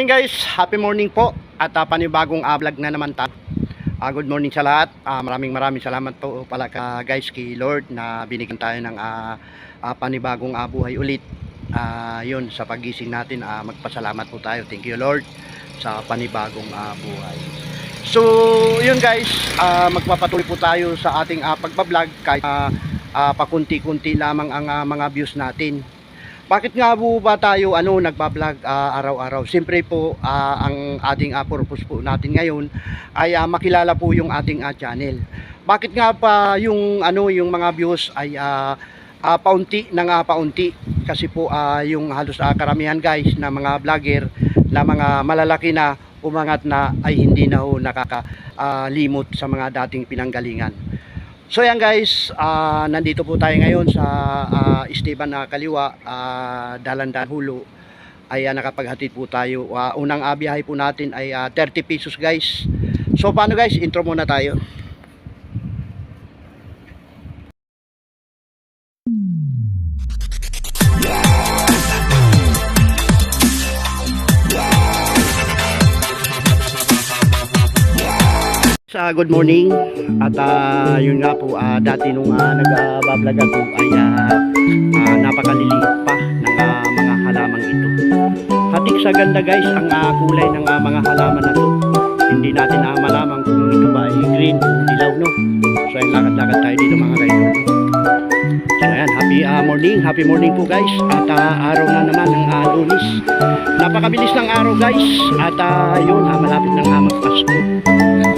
morning guys, happy morning po at uh, panibagong uh, vlog na naman tayo. Ah, good morning sa lahat. Ah, maraming maraming salamat po pala ka guys kay Lord na binigyan tayo ng ah, ah, panibagong ah, buhay ulit. Ah, yun sa pagising natin ah, magpasalamat po tayo. Thank you Lord sa panibagong ah, buhay. So, yun guys, ah, magpapatuloy po tayo sa ating ah, pagbablog kahit ah, ah, pakunti-kunti lamang ang ah, mga views natin. Bakit nga po ba tayo ano nagba-vlog ah, araw-araw? Siyempre po ah, ang ating ah, purpose po natin ngayon ay ah, makilala po yung ating ah, channel. Bakit nga pa yung ano yung mga views ay ah, ah, paunti na nga paunti kasi po ah, yung halos ah, karamihan guys na mga vlogger na mga malalaki na umangat na ay hindi na ho nakakalimot sa mga dating pinanggalingan. So yan guys, ah, nandito po tayo ngayon sa ah, Esteban na Kaliwa, ah, Dalandan Hulo. Ay ah, nakapaghatid po tayo. Ah, unang ah, biyahe po natin ay ah, 30 pesos guys. So paano guys, intro muna tayo. Good morning at ah, yun nga po ah, dati nung uh, nag-vlog ako ay ah, ah, napakaliliit pa ng ah, mga halaman ito. Hatik sa ganda guys ang ah, kulay ng ah, mga halaman na to. Hindi natin happy morning po guys. At ah, araw na naman ng ah, lunis. Napakabilis ng araw guys. At ah, yun, ah, malapit ng ah, magpasko.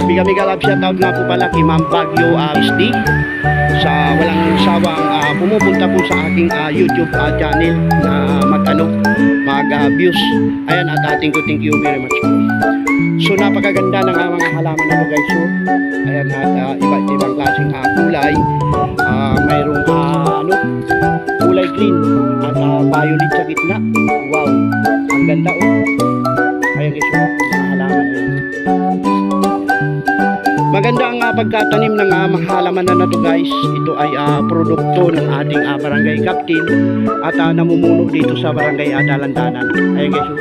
Biga-biga love shoutout nga po pala kay Ma'am Bagyo uh, sa walang sawang ah, pumupunta po sa aking ah, YouTube ah, channel na mag-ano, mag-views. Ayan, at ating ko thank you very much. So napakaganda ng ah, mga halaman sa gitna. Wow, ang ganda oh. Ayan guys, oh, mga halaman na yun. Maganda ang uh, pagkatanim ng uh, mga halaman na nato guys. Ito ay ah, produkto ng ating ah, barangay captain at ah, namumuno dito sa barangay uh, Dalandanan. Ayan guys, oh.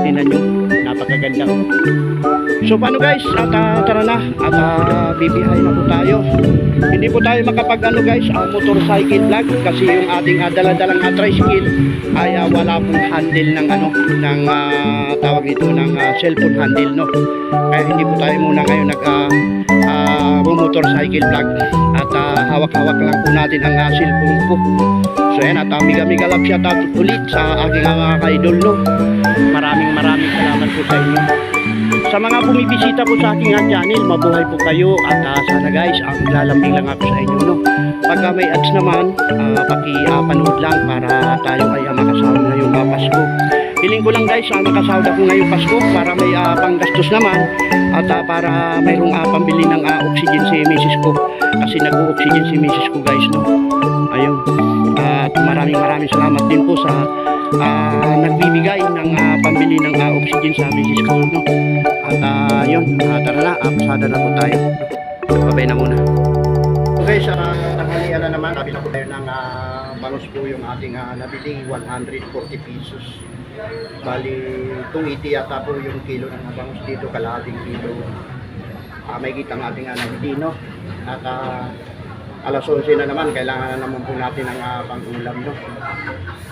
tingnan nyo. Napakaganda. oh. So paano guys? At ah, tara na. At uh, bibihay na po tayo. Hindi po tayo makapag ano guys, ah, motorcycle vlog kasi yung ating uh, daladalang uh, tricycle ay ah, wala pong handle ng ano ng ah, tawag ito ng ah, cellphone handle no. Kaya hindi po tayo muna ngayon nag ah, ah, motorcycle vlog at ah, hawak-hawak lang po natin ang ah, cellphone ko. So yan at uh, miga-miga love shoutout ulit sa aking ah, mga kaidol no. Maraming maraming salamat po sa inyo. Sa mga bumibisita po sa aking ah, channel, mabuhay po kayo at ah, sana guys, ang lalambing lang ako sa inyo no. Pagka may ads naman, uh, paki-panood lang para tayo ay uh, makasahod ngayong uh, Pasko. Hiling ko lang guys, uh, makasahod ako ngayong Pasko para may uh, panggastos naman at uh, para mayroong uh, pambili ng uh, oxygen si misis ko. Kasi nag-oxygen si misis ko guys no. Ayun. At maraming maraming salamat din po sa ah, nagbibigay ng ah, pambili ng ah, oxygen sa misis ko no. At ah, yun, ah, tara na, ah, pasada na po tayo. Babay na muna. Okay, sa tanghalian na naman, sabi na po tayo ng uh, bangus po yung ating uh, nabili, 140 pesos. Bali, 280 yata po yung kilo ng bangus dito, kalahating kilo. Uh, may kitang ating uh, nabili, no? At uh, alas 11 na naman, kailangan na naman po natin ng uh, pang-ulam, no?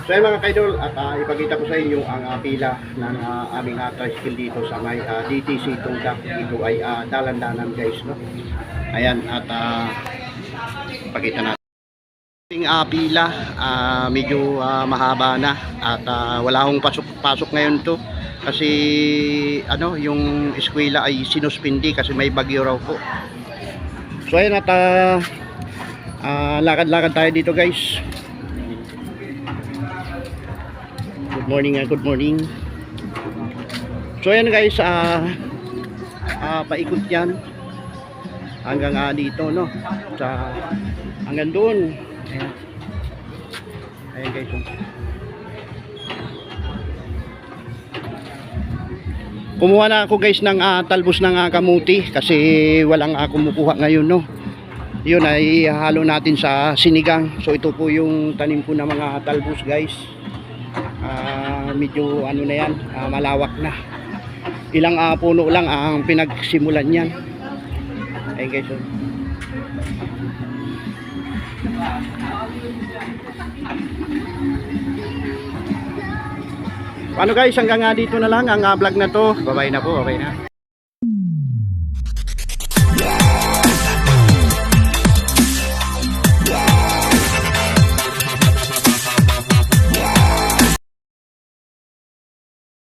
So ayun mga kaidol, at uh, ipakita ko sa inyo ang uh, pila ng uh, aming uh, tricycle dito sa may uh, DTC Tungdak. Ito ay uh, dalan-danan guys, no? Ayan, at uh, pakita natin. Ating uh, pila, ah, medyo ah, mahaba na at ah, wala akong pasok-pasok ngayon to kasi ano, yung eskwela ay sinuspindi kasi may bagyo raw po. So ayan at ah, ah, lakad-lakad tayo dito guys. Good morning, ah, good morning. So ayan guys, ah, ah, paikot yan hanggang ah, dito no sa hanggang doon ayan ayan guys oh. kumuha na ako guys ng ah, talbos ng ah, kamuti kasi walang uh, kumukuha ngayon no yun ay halo natin sa sinigang so ito po yung tanim ko ng mga talbos guys Ah, medyo ano na yan ah, malawak na ilang ah, puno lang ang pinagsimulan niyan. Ayun guys. oh. Ano guys, hanggang nga dito na lang ang ah, vlog na to. Bye-bye na po, bye na.